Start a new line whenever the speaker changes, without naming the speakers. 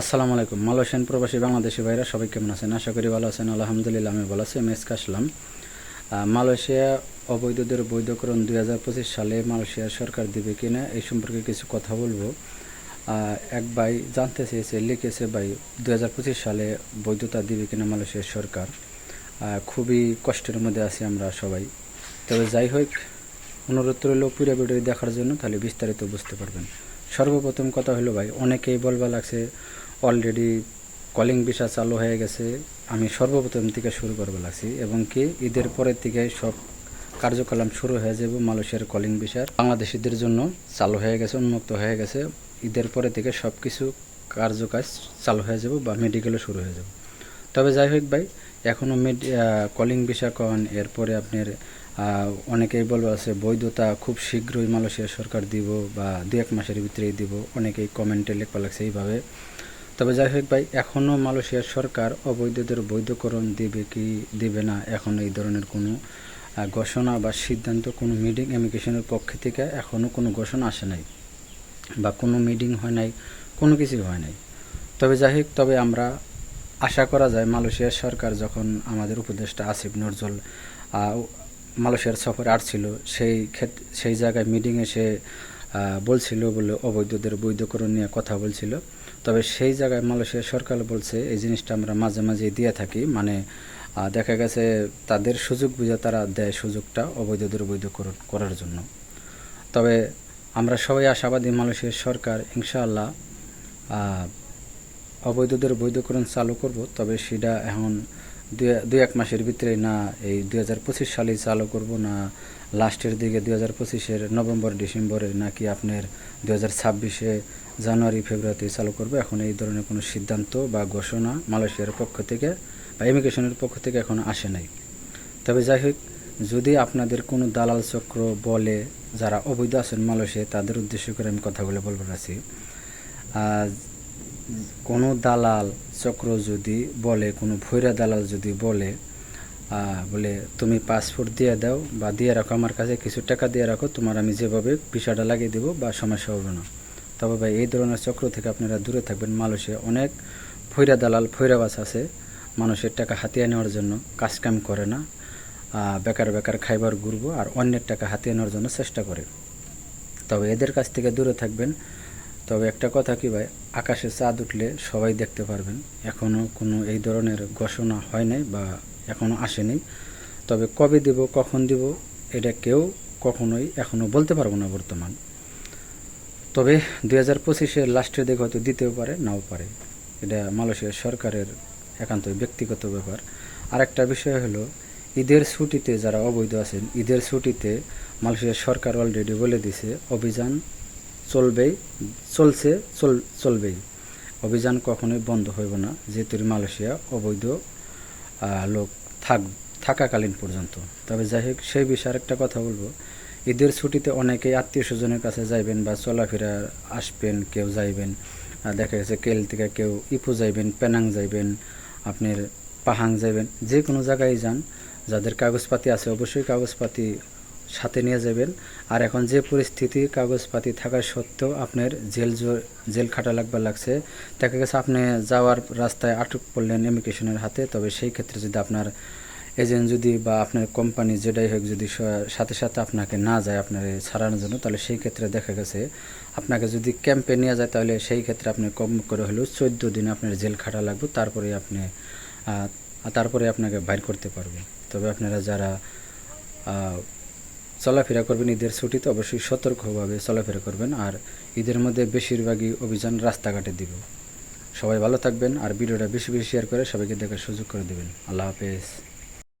আসসালামু আলাইকুম। মালয়েশিয়ান প্রবাসী বাংলাদেশি ভাইরা সবাই কেমন আছেন? আশা করি ভালো আছেন। আলহামদুলিল্লাহ, আমি ভালো আছি। আমি এসকে আসলাম মালয়েশিয়া অবৈধদের বৈধকরণ দুই হাজার পঁচিশ সালে মালয়েশিয়া সরকার দিবে কিনা এই সম্পর্কে কিছু কথা বলব। এক ভাই জানতে চেয়েছে, লিখেছে ভাই, দুই হাজার পঁচিশ সালে বৈধতা দিবে কিনা মালয়েশিয়ার সরকার। খুবই কষ্টের মধ্যে আছি আমরা সবাই। তবে যাই হোক, অনুরোধ রইল পুরো ভিডিও দেখার জন্য, তাহলে বিস্তারিত বুঝতে পারবেন। সর্বপ্রথম কথা হলো ভাই, অনেকেই বলবা লাগছে অলরেডি কলিং ভিসা চালু হয়ে গেছে। আমি সর্বপ্রথম থেকে শুরু করব লাগছি এবং কি ঈদের পরের থেকে সব কার্যকলাপ শুরু হয়ে যাবে মালয়েশিয়ার কলিং ভিসার বাংলাদেশিদের জন্য চালু হয়ে গেছে, উন্মুক্ত হয়ে গেছে। ঈদের পরে থেকে সব কিছু কার্যকাজ চালু হয়ে যাবে বা মেডিকেলও শুরু হয়ে যাবে। তবে যাই হোক ভাই এখনও মেড কলিং ভিসা কন, এরপরে আপনার অনেকেই বলব আছে, বৈধতা খুব শীঘ্রই মালয়েশিয়া সরকার দিব বা দু এক মাসের ভিতরেই দিব। অনেকেই কমেন্টে লেখা লাগছে এইভাবে। তবে যাই হোক ভাই এখনও মালয়েশিয়ার সরকার অবৈধদের বৈধকরণ দেবে কি দেবে না এখন এই ধরনের কোনো ঘোষণা বা সিদ্ধান্ত, কোনো মিটিং ইমিগ্রেশনের পক্ষ থেকে এখনও কোনো ঘোষণা আসে নাই বা কোনো মিটিং হয় নাই, কোনো কিছুই হয় নাই। তবে যাই হোক, তবে আমরা আশা করা যায় মালয়েশিয়ার সরকার যখন আমাদের উপদেষ্টা আসিফ নজরুল মালয়েশিয়ার সফরে আসছিল, সেই ক্ষেত্রে সেই জায়গায় মিটিংয়ে সে বলছিল বলে অবৈধদের বৈধকরণ নিয়ে কথা বলছিল। তবে সেই জায়গায় মালয়েশিয়ার সরকার বলছে, এই জিনিসটা আমরা মাঝে মাঝে দিয়ে থাকি। মানে দেখা গেছে তাদের সুযোগ বুঝে তারা দেয় সুযোগটা অবৈধদের বৈধকরণ করার জন্য। তবে আমরা সবাই আশাবাদী মালয়েশিয়ার সরকার ইনশাআল্লাহ অবৈধদের বৈধকরণ চালু করব। তবে সেটা এখন দুই- এক মাসের ভিতরে না এই দুই হাজার পঁচিশ সালেই চালু করব, না লাস্টের দিকে দুই হাজার পঁচিশের নভেম্বর ডিসেম্বরে নাকি আপনার দুই হাজার ছাব্বিশে জানুয়ারি, ফেব্রুয়ারিতে চালু করব। এখন এই ধরনের কোনো সিদ্ধান্ত বা ঘোষণা মালয়েশিয়ার পক্ষ থেকে বা ইমিগ্রেশনের পক্ষ থেকে এখন আসে নাই। তবে যাই হোক, যদি আপনাদের কোনো দালাল চক্র বলে যারা অবৈধ আছেন মালয়েশিয়ায়, তাদের উদ্দেশ্য করে আমি কথাগুলো বলব আছি কোনো দালাল চক্র যদি বলে, কোনো ভৈরা দালাল যদি বলে বলে, তুমি পাসপোর্ট দিয়ে দাও বা দিয়ে রাখো, আমার কাছে কিছু টাকা দিয়ে রাখো, তোমার আমি যেভাবে ভিসাটা লাগিয়ে দেবো বা সমস্যা হবে না। তবে ভাই, এই ধরনের চক্র থেকে আপনারা দূরে থাকবেন। মালয়েশিয়া অনেক ফৈরা দালাল ফৈরাবাস আছে মানুষের টাকা হাতিয়ে নেওয়ার জন্য কাজকাম করে না। বেকার বেকার খাইবার ঘুরবো আর অন্যের টাকা হাতিয়ে নেওয়ার জন্য চেষ্টা করে। তবে এদের কাছ থেকে দূরে থাকবেন। তবে একটা কথা কি ভাই আকাশে চাঁদ উঠলে সবাই দেখতে পারবেন। এখনও কোনো এই ধরনের ঘোষণা হয় নাই বা এখনও আসেনি। তবে কবে দিব, কখন দিব, এটা কেউ কখনোই এখনও বলতে পারব না বর্তমান। তবে দুই হাজার পঁচিশের লাস্টের দিকে হয়তো দিতেও পারে, নাও পারে। এটা মালয়েশিয়ার সরকারের একান্ত ব্যক্তিগত ব্যাপার। আর একটা বিষয় হলো, ঈদের ছুটিতে যারা অবৈধ আছেন, ঈদের ছুটিতে মালয়েশিয়ার সরকার অলরেডি বলে দিছে, অভিযান চলবেই, চলছে, চল, চলবেই। অভিযান কখনোই বন্ধ হইব না, যেহেতু মালয়েশিয়া অবৈধ লোক থাক, থাকাকালীন পর্যন্ত। তবে যাই হোক, সেই বিষয়ে একটা কথা বলব। ঈদের ছুটিতে অনেকেই আত্মীয় স্বজনের কাছে যাইবেন বা চলাফেরা আসবেন, কেউ যাইবেন। দেখা গেছে কেল থেকে কেউ ইপু যাইবেন, পেনাং যাইবেন, আপনার পাহাং যাইবেন, যে কোনো জায়গায় যান। যাদের কাগজপাতি আছে, অবশ্যই কাগজপাতি সাথে নিয়ে যাবেন। আর এখন যে পরিস্থিতি কাগজপাতি থাকা সত্ত্বেও আপনার জেল জেল খাটা লাগবার লাগছে। দেখা গেছে আপনি যাওয়ার রাস্তায় আটক পড়লেন ইমিগ্রেশনের হাতে, তবে সেই ক্ষেত্রে যদি আপনার এজেন্ট যদি বা আপনার কোম্পানি যেটাই হোক যদি সাথে সাথে আপনাকে না যায় আপনার ছাড়ানোর জন্য, তাহলে সেই ক্ষেত্রে দেখা গেছে আপনাকে যদি ক্যাম্পে নিয়ে যায়, তাহলে সেই ক্ষেত্রে আপনি কম করে হলেও চোদ্দ দিন আপনার জেল খাটা লাগবে, তারপরে আপনি তারপরে আপনাকে বাইর করতে পারবে। তবে আপনারা যারা চলাফেরা করবেন, ঈদের ছুটিতে অবশ্যই সতর্কভাবে চলাফেরা করবেন আর ঈদের মধ্যে বেশিরভাগই অভিযান রাস্তাঘাটে দিব। সবাই ভালো থাকবেন আর ভিডিওটা বেশি বেশি শেয়ার করে সবাইকে দেখার সুযোগ করে দেবেন। আল্লাহ হাফেজ।